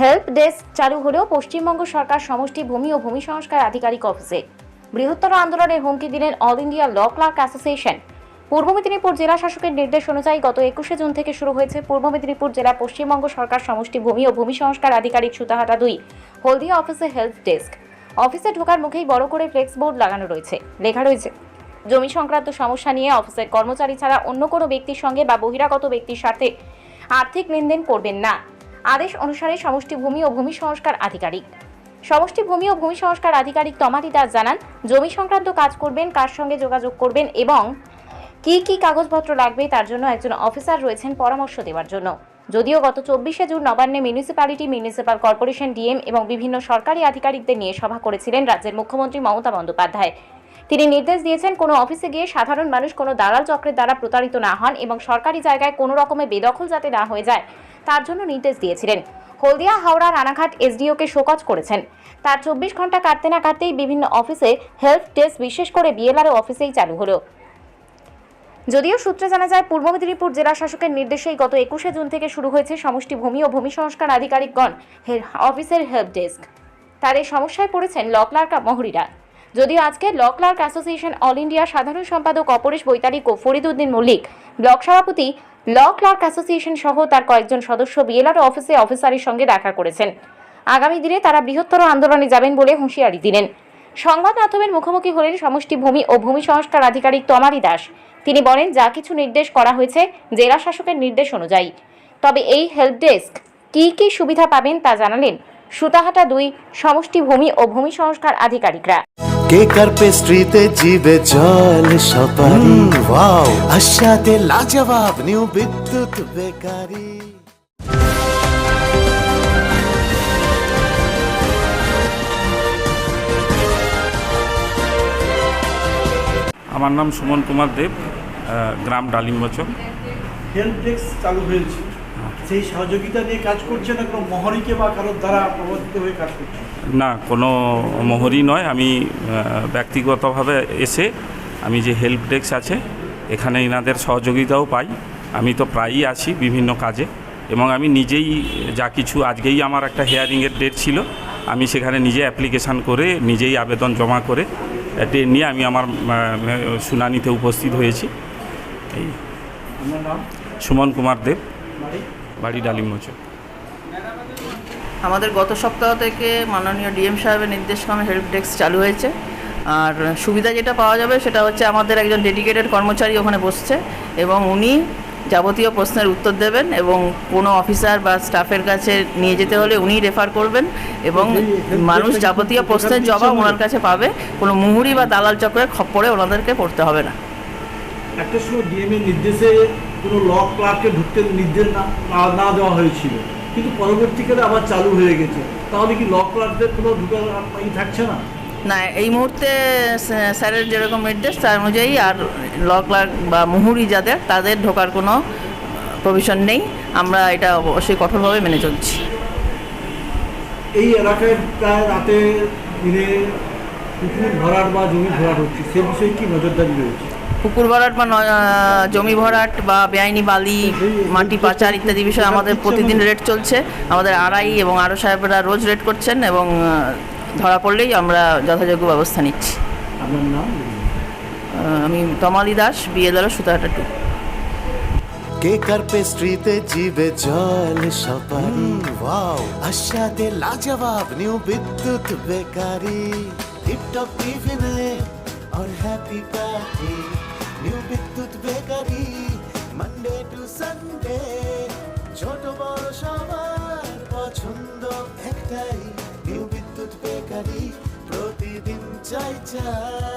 Help desk চালু হলেও পশ্চিমবঙ্গ সরকার সমষ্টি ভূমি ও ভূমি সংস্কার আধিকারিক অফিসে। বৃহত্তর আন্দোলনের হুমকি দিলেন all India law clerk association. Purba Medinipur জেলা শাসকের নির্দেশ অনুযায়ী গত একুশে জুন থেকে শুরু হয়েছে পূর্ব মেদিনীপুর জেলা পশ্চিমবঙ্গ সরকার সমষ্টি ভূমি ও ভূমি সংস্কার আধিকারিক সুতাহাটা দুই, হলদিয়া অফিসে হেল্প ডেস্ক। অফিসে ঢোকার মুখেই বড় করে ফ্লেক্স বোর্ড লাগানো রয়েছে, লেখা রয়েছে, জমি সংক্রান্ত সমস্যা নিয়ে অফিসের কর্মচারী ছাড়া অন্য কোনো ব্যক্তির সঙ্গে বা বহিরাগত ব্যক্তির সাথে আর্থিক লেনদেন করবেন না। আদেশ অনুসারে সমষ্টি ভূমি ও ভূমি সংস্কার আধিকারিক। সমষ্টি ভূমি ও ভূমি সংস্কার আধিকারিক তমালি দাস জানান, জমি সংক্রান্ত কাজ করবেন, কার সঙ্গে যোগাযোগ করবেন এবং কি কি কাগজপত্র লাগবে তার জন্য একজন অফিসার রয়েছেন পরামর্শ দেওয়ার জন্য। যদিও গত চব্বিশে জুন নবান্নে মিউনিসিপ্যালিটি, মিউনিসিপ্যাল কর্পোরেশন ডিএম এবং বিভিন্ন সরকারি আধিকারিকদের নিয়ে সভা করেছিলেন রাজ্যের মুখ্যমন্ত্রী মমতা বন্দ্যোপাধ্যায়। তিনি নির্দেশ দিয়েছেন কোনো অফিসে গিয়ে সাধারণ মানুষ কোনো দালাল চক্রের দ্বারা প্রতারিত না হন এবং সরকারি জায়গায় কোনো রকমের বেদখল যাতে না হয়ে যায় তার জন্য নির্দেশ দিয়েছিলেন। হলদিয়া, হাওড়া, রানাঘাট এসডিওকে শোকজ করেছেন। তার চব্বিশ ঘণ্টা কাটতে না কাটতেই বিভিন্ন অফিসে হেল্প ডেস্ক বিশেষ করে বিএলআরও অফিসেই চালু হলো। যদিও সূত্রে জানা যায়, পূর্ব মেদিনীপুর জেলা শাসকের নির্দেশেই গত একুশে জুন থেকে শুরু হয়েছে সমষ্টি ভূমি ও ভূমি সংস্কার আধিকারিকগণ অফিসের হেল্প ডেস্ক। এই সমস্যায় পড়েছেন ল ক্লার্ক মহুরিরা যদিও আজকে law clerk association all India সাধারণ সম্পাদক অপরেশ বৈতারিক ও ফরিদউদ্দিন মল্লিক, ব্লক সভাপতি ল ক্লার্ক অ্যাসোসিয়েশন সহ তার কয়েকজন সদস্য বিএলআর অফিসে অফিসারের সঙ্গে দেখা করেছেন। আগামী দিনে তারা বৃহত্তর আন্দোলনে যাবেন বলে হুঁশিয়ারি দিলেন। সংবাদ মাধ্যমের মুখোমুখি হলেন সমষ্টি ভূমি ও ভূমি সংস্কার আধিকারিক তমারি দাস। তিনি বলেন, যা কিছু নির্দেশ করা হয়েছে জেলা শাসকের নির্দেশ অনুযায়ী। তবে এই হেল্প ডেস্ক কী কী সুবিধা পাবেন তা জানালেন সুতাহাটা দুই সমষ্টি ভূমি ও ভূমি সংস্কার আধিকারিকরা। কেক আর পেস্ট্রিতে জিবে জল সপারি। ওয়াও আশাতে লাজবাব নিউ বিদ্যুৎ বেকারি। আমার নাম সুমন কুমার দেব গ্রাম ডালিম্বচক। হেল্প ডেস্ক চালু হয়েছে। সেই সহযোগিতা নিয়ে কাজ করছে না কোনো মহরিকে বা কারোর দ্বারা প্রবর্তিত হয়ে কাজ করছে না কোনো মোহরই নয়। আমি ব্যক্তিগতভাবে এসে আমি যে হেল্প ডেস্ক আছে এখানে এনাদের সহযোগিতাও পাই। আমি তো প্রায়ই আছি বিভিন্ন কাজে এবং আমি নিজেই যা কিছু আজকেই আমার একটা হেয়ারিংয়ের ডেট ছিল আমি সেখানে নিজে অ্যাপ্লিকেশান করে নিজেই আবেদন জমা করে ডেট নিয়ে আমি আমার শুনানিতে উপস্থিত হয়েছি। এই। সুমন কুমার দেব। বাড়ি? ডালিম্বচক আমাদের গত সপ্তাহ থেকে মাননীয় ডিএম সাহেবের নির্দেশক্রমে হেল্প ডেস্ক চালু হয়েছে। আর সুবিধা যেটা পাওয়া যাবে সেটা হচ্ছে আমাদের একজন ডেডিকেটেড কর্মচারী ওখানে বসছে এবং উনি যাবতীয় প্রশ্নের উত্তর দেবেন এবং কোনো অফিসার বা স্টাফের কাছে নিয়ে যেতে হলে উনি রেফার করবেন এবং মানুষ যাবতীয় প্রশ্নের জবাব ওনার কাছে পাবে। কোনো মুহুরি বা দালাল চক্রের খপ্পরে ওনাদেরকে পড়তে হবে না। একটা সময় ডিএম এর নির্দেশে কোনো ল ক্লার্ককে ঢুকতে নির্দেশ না দেওয়া হয়েছিল। কিন্তু পরবর্তীকালে আবার চালু হয়ে গেছে। তাহলে কি ল ক্লার্কদের কোনো ঢুকার থাকছে না? না এই মুহূর্তে স্যারের যেরকম নির্দেশ তার অনুযায়ী আর ল ক্লার্ক বা মুহুরি যাদের তাদের ঢোকার কোনো প্রভিশন নেই। আমরা এটা অবশ্যই কঠোরভাবে মেনে চলছি। এই এলাকায় প্রায় রাতে দিনে পুকুর ভরাট বা জমি ভরাট হচ্ছে সে বিষয়ে কি নজরদারি রয়েছে? পুকুর ভরাট বা জমি ভরাট বা বেআইনি বালি মাটি পাচার ইত্যাদি বিষয়ে আমাদের প্রতিদিন রেড চলছে। আমাদের আড়াই এবং আরও সাহেবরা রোজ রেড করছেন এবং ধরা পড়লেই আমরা যথাযোগ্য ব্যবস্থা নিচ্ছি। আপনার নাম? আমি Tamali Das BLR Sutahata two. Cake আর পেস্ট্রিতে জিবে জল সপারি ওয়াও আশাতে লাজবাব নিউ বিদ্যুৎ বেকারি। টিপটপ টিফিনে আর happy party new Bidyut bakery Monday to Sunday ছোট বড় সবার পছন্দ একটাই নিউ বিদ্যুৎ বেকারি, প্রতিদিন চাই চাই।